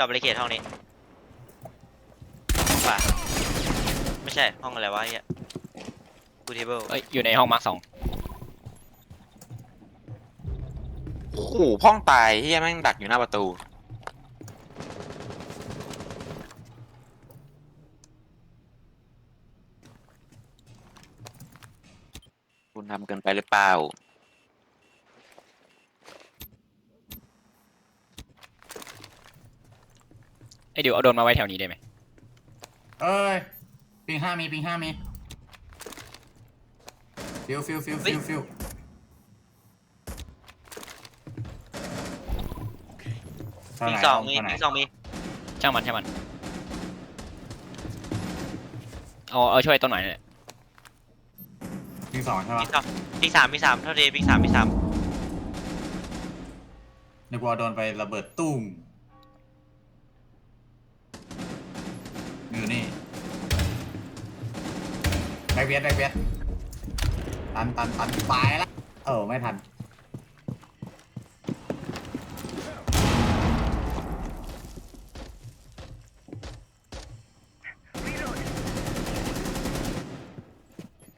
จอบบริเกตห้องนี้ป่ะไม่ใช่ห้องอะไรวะไอ้เฮียกูเทเบิลเอ้ยอยู่ในห้องมาร์คสองโอ้โหพ่องตายเฮียแม่งดักอยู่หน้าประตูคุณทำเกินไปหรือเปล่า ไอ้ดิวเอาโดรนมาไว้แถวนี้ได้ไหมเอ้ยปิงห้ามีปิงห้ามีฟิวฟิวฟิวฟิวฟิวเท่าปิไหงร่สองมีเท่าไหร่ปิงสองมีช่างมันช่างมันเอาเอาช่วยต้นหน่อยนี่แหละปิงสองใช่ปิปะงสองปิงสามปิงสามเท่าเดปิงสามปิงสามนึกว่าโดนไประเบิดตุ้ม แบกเบียดแบกเบียดตันตันตันตายละเออไม่ทัน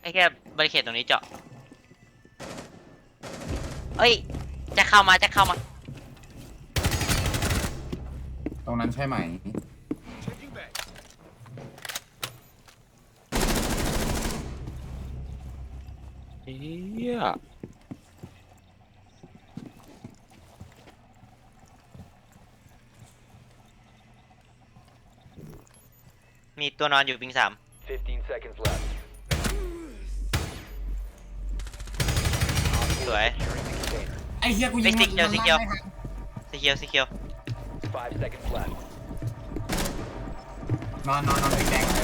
ไอ้แค่บริเกตตรงนี้เจาะเอ้ย จะเข้ามาจะเข้ามา ตรงนั้นใช่ไหม เฮียมีตัวนอนอยู่ปิงสาม15 seconds left. สวย Securing the container. ไอ้เฮียกูยิงไม่ติ๊กเดียวมันติ๊กเดียวไม่ทันสีเขียวสีเขียว5 seconds left. นอนนอนนอนแดงๆ